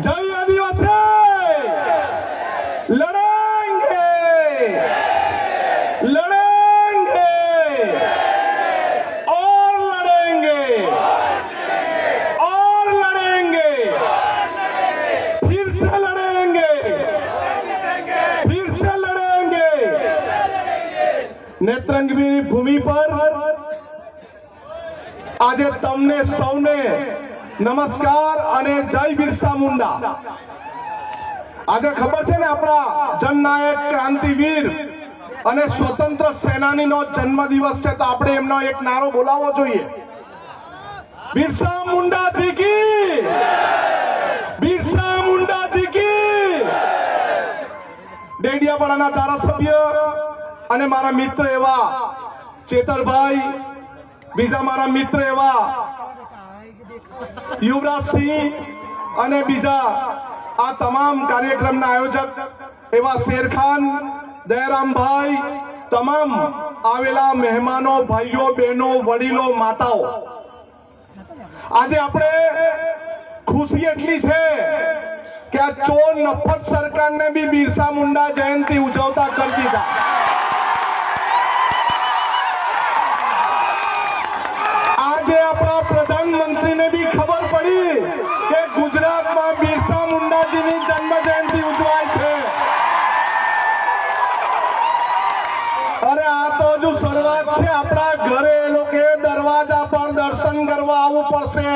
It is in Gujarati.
જય આદિવાસી! લડેંગે! લડેંગે! ઓર લડેંગે! ઓર લડેંગે! ફિર સે લડેંગે! ફિર સે લડેંગે! નેત્રંગની ભૂમિ પર આજે તમને સૌને નમસ્કાર અને જય બિરસા મુંડા. આજે ખબર છે ને આપણા જનનાયક ક્રાંતિવીર અને સ્વતંત્ર સેનાનીનો જન્મદિવસ છે તો આપણે એમનો એક નારો બોલાવવો જોઈએ. બિરસા મુંડાજી કી બિરસા મુંડાજી કી ડેડિયાપાડાના ધારાસભ્ય અને મારા મિત્ર એવા ચેતરભાઈ, બીજા મારા મિત્ર એવા યુવરાજસિંહ અને બીજા આ તમામ કાર્યક્રમના આયોજક એવા શેરખાન, દયારામભાઈ, તમામ આવેલા મહેમાનો, ભાઈઓ, બહેનો, વડીલો, માતાઓ. આજે આપણે ખુશી એટલી છે કે આ ચોર નફત સરકારને બી બિરસા મુંડા જયંતિ ઉજવતા આજે આપણા પ્રધાનમંત્રીને બી ખબર પડી કે ગુજરાતમાં બિરસા મુંડાજીની જન્મ જયંતિ ઉજવાય છે. અરે આ તો હજુ શરૂઆત છે. આપણા ઘરે એ લોકો દરવાજા પર દર્શન કરવા આવવું પડશે.